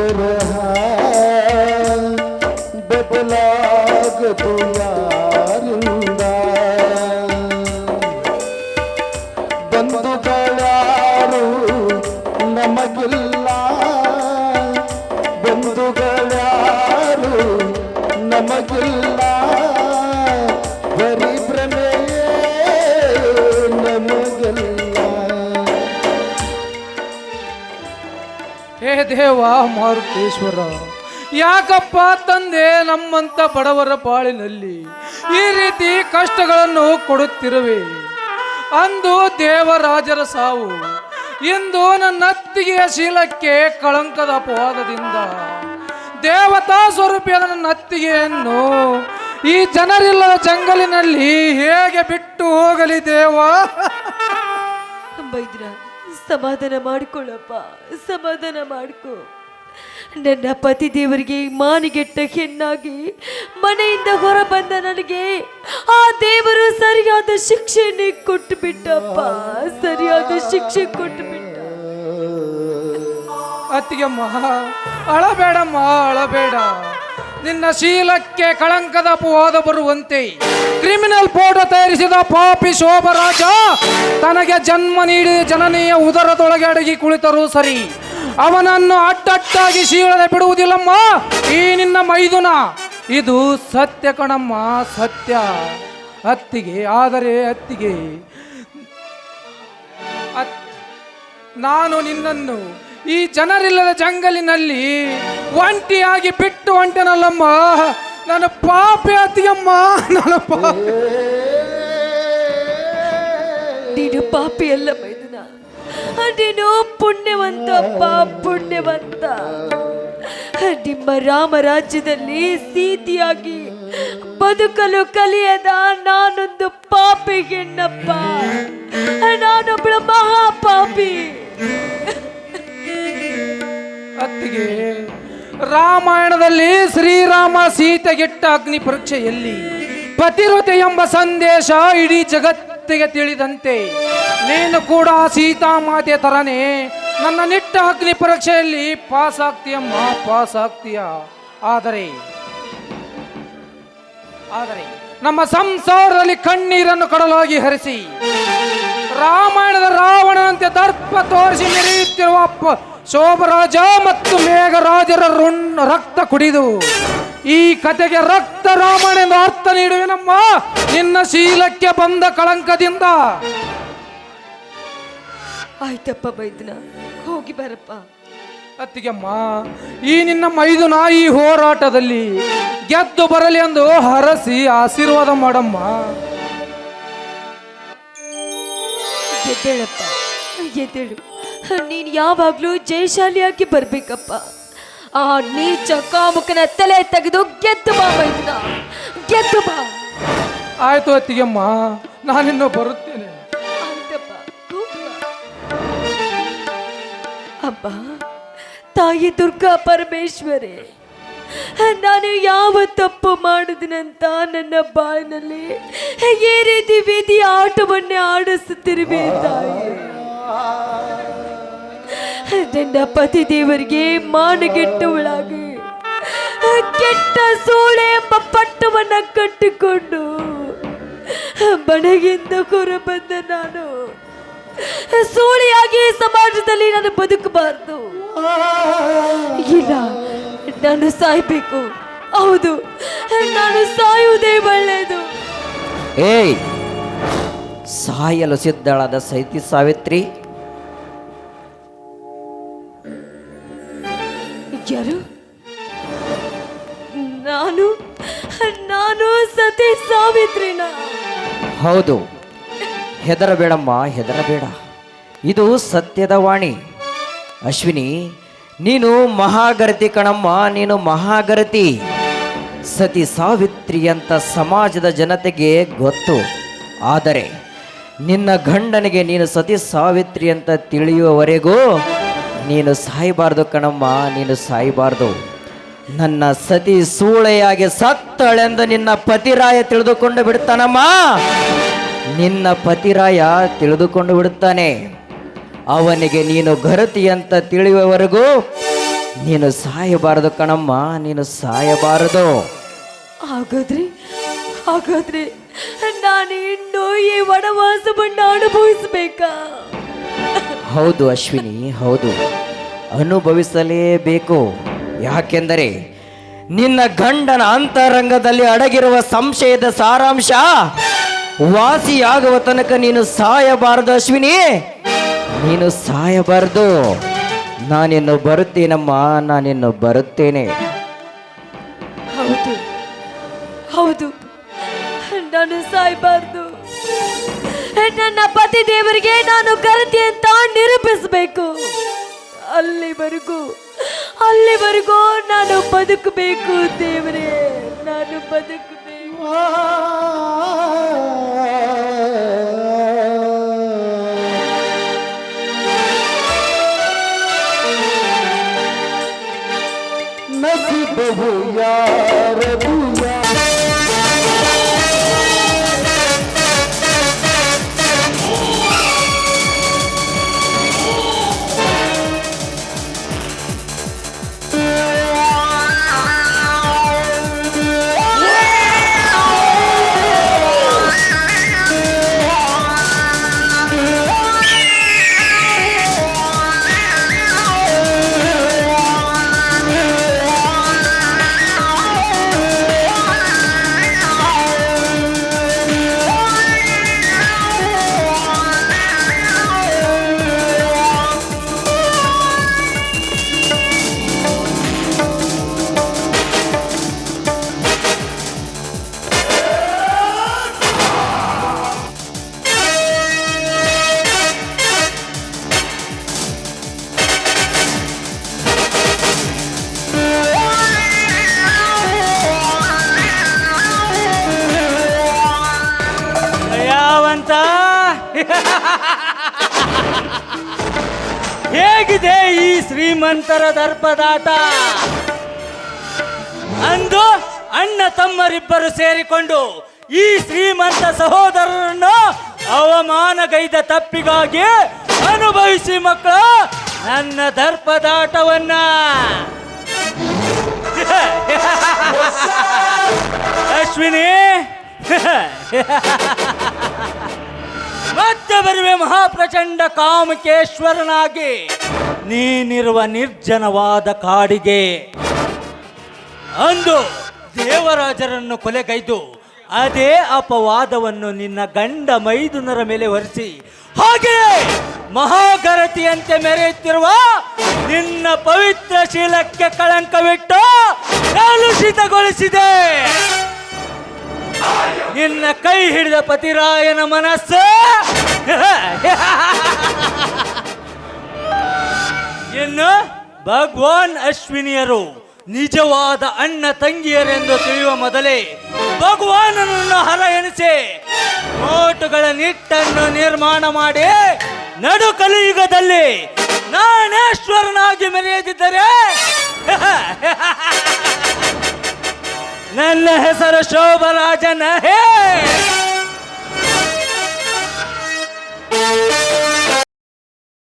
ಬರಹ ಬದಲಾಗದು ಯಾರಿಂದ? ಬಂಧುಗಳಾರು ನಮಗಿಲ್ಲ. ಬಂಧುಗಳಾರು ನಮಗಿಲ್ಲ. ದೇವ ಮಾರುತೇಶ್ವರ. ಯಾಕಪ್ಪ ತಂದೆ ನಮ್ಮಂತ ಬಡವರ ಬಾಳಿನಲ್ಲಿ ಈ ರೀತಿ ಕಷ್ಟಗಳನ್ನು ಕೊಡುತ್ತಿರುವೆ? ಅಂದು ದೇವರಾಜರ ಸಾವು, ಇಂದು ನನ್ನ ಅತ್ತಿಗೆಯ ಶೀಲಕ್ಕೆ ಕಳಂಕದ ಅಪವಾದದಿಂದ ದೇವತಾ ಸ್ವರೂಪಿಯಾದ ನನ್ನ ಅತ್ತಿಗೆಯನ್ನು ಈ ಜನರಿಲ್ಲದ ಜಂಗಲಿನಲ್ಲಿ ಹೇಗೆ ಬಿಟ್ಟು ಹೋಗಲಿ ದೇವ? ಬೈದ್ರ. ಸಮಾಧಾನ ಮಾಡಿಕೊಳ್ಳಪ್ಪ, ಸಮಾಧಾನ ಮಾಡ್ಕೊ. ನನ್ನ ಪತಿ ದೇವರಿಗೆ ಮಾನಿಗೆಟ್ಟ ಹೆಣ್ಣಾಗಿ ಮನೆಯಿಂದ ಹೊರ ಬಂದ ನನಗೆ ಆ ದೇವರು ಸರಿಯಾದ ಶಿಕ್ಷೆಯನ್ನೇ ಕೊಟ್ಟು ಬಿಟ್ಟಪ್ಪ ಸರಿಯಾದ ಶಿಕ್ಷೆ ಕೊಟ್ಟು ಬಿಟ್ಟ ಅತ್ತಿಗೆಮ್ಮ ಅಳಬೇಡಮ್ಮ, ಅಳಬೇಡ. ನಿನ್ನ ಶೀಲಕ್ಕೆ ಕಳಂಕದ ಅಪವಾದ ಬರುವಂತೆ ಕ್ರಿಮಿನಲ್ ಫೋಟೋ ತಯಾರಿಸಿದ ಪಾಪಿ ಶೋಭರಾಜ ತನಗೆ ಜನ್ಮ ನೀಡಿ ಜನನೀಯ ಉದರದೊಳಗೆ ಅಡಗಿ ಕುಳಿತರೂ ಸರಿ. ಅವನನ್ನು ಅಡ್ಡಟ್ಟಾಗಿ ಶೀಳದೆ ಬಿಡುವುದಿಲ್ಲಮ್ಮ, ಈ ನಿನ್ನ ಮೈದುನ. ಇದು ಸತ್ಯ ಕಣಮ್ಮ, ಸತ್ಯ. ಅತ್ತಿಗೆ, ಆದರೆ ಅತ್ತಿಗೆ. ನಾನು ನಿನ್ನನ್ನು ಈ ಜನರಿಲ್ಲದ ಜಂಗಲಿನಲ್ಲಿ ಒಂಟಿಯಾಗಿ ಬಿಟ್ಟು ಒಂಟೆನಲ್ಲಮ್ಮ. ನನ್ನ ಪಾಪೆ ಅತಿಯಮ್ಮ ನನ್ನ ನೀನು ಪಾಪಿ ಮೈದುನ. ನೀನು ಪುಣ್ಯವಂತಪ್ಪ ಪುಣ್ಯವಂತ. ನಿಮ್ಮ ರಾಮರಾಜ್ಯದಲ್ಲಿ ಸೀತಿಯಾಗಿ ಬದುಕಲು ಕಲಿಯದ ನಾನೊಂದು ಪಾಪಿ ಹೆಣ್ಣಪ್ಪ. ನಾನೊಬ್ಬಳ ಅತ್ತಿಗೆ ರಾಮಾಯಣದಲ್ಲಿ ಶ್ರೀರಾಮ ಸೀತೆಗೆಟ್ಟ ಅಗ್ನಿ ಪರೀಕ್ಷೆಯಲ್ಲಿ ಪತಿರತೆ ಎಂಬ ಸಂದೇಶ ಇಡೀ ಜಗತ್ತಿಗೆ ತಿಳಿದಂತೆ. ನೀನು ಕೂಡ ಸೀತಾಮಾತೆ ತರನೇ ನನ್ನ ನಿಟ್ಟ ಅಗ್ನಿ ಪರೀಕ್ಷೆಯಲ್ಲಿ ಪಾಸ್ ಆಗ್ತೀಯಮ್ಮ ಪಾಸ್ ಆಗ್ತೀಯ ಆದರೆ ಆದರೆ ನಮ್ಮ ಸಂಸಾರದಲ್ಲಿ ಕಣ್ಣೀರನ್ನು ಕಡಲಾಗಿ ಹರಿಸಿ ರಾಮಾಯಣದ ರಾವಣನಂತೆ ದರ್ಪ ತೋರಿಸಿ ಮೆರೆಯುತ್ತಿರುವ ಅಪ್ಪ ಶೋಭರಾಜ ಮತ್ತು ಮೇಘರಾಜರ ರಕ್ತ ಕುಡಿದು ಈ ಕತೆಗೆ ರಕ್ತ ರಾಮಾಯಣ ಎಂದು ಅರ್ಥ ನೀಡುವೆನಮ್ಮ ನಿನ್ನ ಶೀಲಕ್ಕೆ ಬಂದ ಕಳಂಕದಿಂದ. ಆಯ್ತಪ್ಪ ಮೈದುನ ಹೋಗಿ ಬರಪ್ಪ. ಅತ್ತಿಗೆಮ್ಮ ಈ ನಿನ್ನ ಮೈದುನ ಈ ಹೋರಾಟದಲ್ಲಿ ಗೆದ್ದು ಬರಲಿ ಎಂದು ಹರಸಿ ಆಶೀರ್ವಾದ ಮಾಡಮ್ಮ. ಎದ್ದೇಳಪ್ಪ ಎದ್ದೇಳು. ನೀನು ಯಾವಾಗಲೂ ಜಯಶಾಲಿಯಾಗಿ ಬರ್ಬೇಕಪ್ಪ. ಆ ನೀಚ ಕಾಮುಕನ ತಲೆ ತೆಗೆದು ಗೆದ್ದು ಬಾ ಮೈದುನ. ಗೆದ್ದು ಬಾ. ಆಯ್ತು ಅತ್ತಿಗೆಮ್ಮ ನಾನಿನ್ನು ಬರುತ್ತೇನೆ. ಆಯ್ತಪ್ಪ ಹೋಗು ಬಾ. ಅಪ್ಪ ತಾಯಿ ದುರ್ಗಾ ಪರಮೇಶ್ವರಿ. ನಾನು ಯಾವ ತಪ್ಪು ಮಾಡಿದನಂತ ನನ್ನ ಬಾಯಿನಲ್ಲಿ ಈ ರೀತಿ ವಿಧಿ ಆಟವನ್ನೇ ಆಡಿಸುತ್ತಿರುವೆ ನನ್ನ ಪತಿ ದೇವರಿಗೆ ಮಾನಗೆಟ್ಟವಳಾಗಿ ಕೆಟ್ಟ ಸೋಳೆ ಎಂಬ ಪಟ್ಟವನ್ನ ಕಟ್ಟಿಕೊಂಡು ಮನೆಗಿಂದ ಹೊರ ಬಂದ ನಾನು ಸೋಳೆಯಾಗಿ ಸಮಾಜದಲ್ಲಿ ನಾನು ಬದುಕಬಾರ್ದು. ಇಲ್ಲ ನಾನು ಸಾಯ್ಬೇಕು. ಹೌದು ನಾನು ಸಾಯುವುದೇ ಒಳ್ಳೆಯದು. ಏಯ್ ಸಾಯಲು ಸಿದ್ಧಳಾದ ಸೈತಿ ಸಾವಿತ್ರಿ. ಯಾರು? ನಾನು ನಾನು ಸತಿ ಸಾವಿತ್ರಿನ. ಹೌದು ಹೆದರಬೇಡಮ್ಮ ಹೆದರಬೇಡ. ಇದು ಸತ್ಯದ ವಾಣಿ. ಅಶ್ವಿನಿ ನೀನು ಮಹಾಗರತಿ ಕಣಮ್ಮ, ನೀನು ಮಹಾಗರತಿ. ಸತಿ ಸಾವಿತ್ರಿ ಅಂತ ಸಮಾಜದ ಜನತೆಗೆ ಗೊತ್ತು. ಆದರೆ ನಿನ್ನ ಗಂಡನಿಗೆ ನೀನು ಸತಿ ಸಾವಿತ್ರಿ ಅಂತ ತಿಳಿಯುವವರೆಗೂ ನೀನು ಸಾಯಬಾರ್ದು ಕಣಮ್ಮ, ನೀನು ಸಾಯಬಾರ್ದು. ನನ್ನ ಸತಿ ಸೂಳೆಯಾಗಿ ಸತ್ತಳೆಂದು ನಿನ್ನ ಪತಿರಾಯ ತಿಳಿದುಕೊಂಡು ಬಿಡ್ತಾನಮ್ಮ. ನಿನ್ನ ಪತಿರಾಯ ತಿಳಿದುಕೊಂಡು ಬಿಡುತ್ತಾನೆ ಅವನಿಗೆ ನೀನು ಘರತಿ ಅಂತ ತಿಳಿಯುವವರೆಗೂ ನೀನು ಸಾಯಬಾರದು ಕಣಮ್ಮ ನೀನು ಸಾಯಬಾರದು. ಹಾಗಾದ್ರೆ ಹಾಗಾದ್ರೆ ನಾನು ಇನ್ನು ಈ ವನವಾಸವನ್ನು ಅನುಭವಿಸಬೇಕಾ? ಹೌದು ಅಶ್ವಿನಿ ಹೌದು. ಅನುಭವಿಸಲೇಬೇಕು. ಯಾಕೆಂದರೆ ನಿನ್ನ ಗಂಡನ ಅಂತರಂಗದಲ್ಲಿ ಅಡಗಿರುವ ಸಂಶಯದ ಸಾರಾಂಶ ವಾಸಿಯಾಗುವ ತನಕ ನೀನು ಸಾಯಬಾರದು ಅಶ್ವಿನಿ. ನೀನು ಸಾಯಬಾರದು. ನಾನಿನ್ನು ಬರುತ್ತೇನಮ್ಮ ನಾನಿನ್ನು ಬರುತ್ತೇನೆ. ಹೌದು ಹೌದು. ನಾನು ಸಾಯಬಾರ್ದು. ನನ್ನ ಪತಿ ದೇವರಿಗೆ ನಾನು ಕರತೆ ಅಂತ ನಿರೂಪಿಸಬೇಕು. ಅಲ್ಲಿವರೆಗೂ ಅಲ್ಲಿವರೆಗೂ ನಾನು ಬದುಕಬೇಕು ದೇವರೇ ನಾನು ಬದುಕಬೇಕು. ನಸಿಬಹು ಯಾರದು? ಯಾರ ಯಾವಂತ ಹೇಗಿದೆ ಈ ಶ್ರೀಮಂತರ ದರ್ಪದಾಟ? ಅಂದು ಅಣ್ಣ ತಮ್ಮರಿಬ್ಬರು ಸೇರಿಕೊಂಡು ಈ ಶ್ರೀಮಂತ ಸಹೋದರರನ್ನು ಅವಮಾನಗೈದ ತಪ್ಪಿಗಾಗಿ ಅನುಭವಿಸಿ ಮಕ್ಕಳು ನನ್ನ ದರ್ಪದಾಟವನ್ನ. ಅಶ್ವಿನಿ. ಮತ್ತೆ ಬರುವೆ ಮಹಾಪ್ರಚಂಡ ಕಾಮಕೇಶ್ವರನಾಗಿ ನೀನಿರುವ ನಿರ್ಜನವಾದ ಕಾಡಿಗೆ ಅಂದು ದೇವರಾಜರನ್ನು ಕೊಲೆಗೈದು, ಅದೇ ಅಪವಾದವನ್ನು ನಿನ್ನ ಗಂಡ ಮೈದುನರ ಮೇಲೆ ಹೊರಿಸಿ, ಹಾಗೆ ಮಹಾಗರತಿಯಂತೆ ಮೆರೆಯುತ್ತಿರುವ ನಿನ್ನ ಪವಿತ್ರ ಶೀಲಕ್ಕೆ ಕಳಂಕವಿಟ್ಟು ಕಲುಷಿತಗೊಳಿಸಿದೆ ನಿನ್ನ ಕೈ ಹಿಡಿದ ಪತಿರಾಯನ ಮನಸ್ಸು. ಇನ್ನು ಭಗವಾನ್ ಅಶ್ವಿನಿಯರು ನಿಜವಾದ ಅಣ್ಣ ತಂಗಿಯರೆಂದು ತಿಳಿಯುವ ಮೊದಲೇ ಭಗವಾನನನ್ನು ಹರ ಎನಿಸಿ ನೋಟುಗಳ ನಿಟ್ಟನ್ನು ನಿರ್ಮಾಣ ಮಾಡಿ ನಡು ಕಲಿಯುಗದಲ್ಲಿ ನಾನೇಶ್ವರನಾಗಿ ಮೆರೆಯದಿದ್ದರೆ. ನನ್ನ ಹೆಸರು ಶೋಭರಾಜನ. ಹೇ!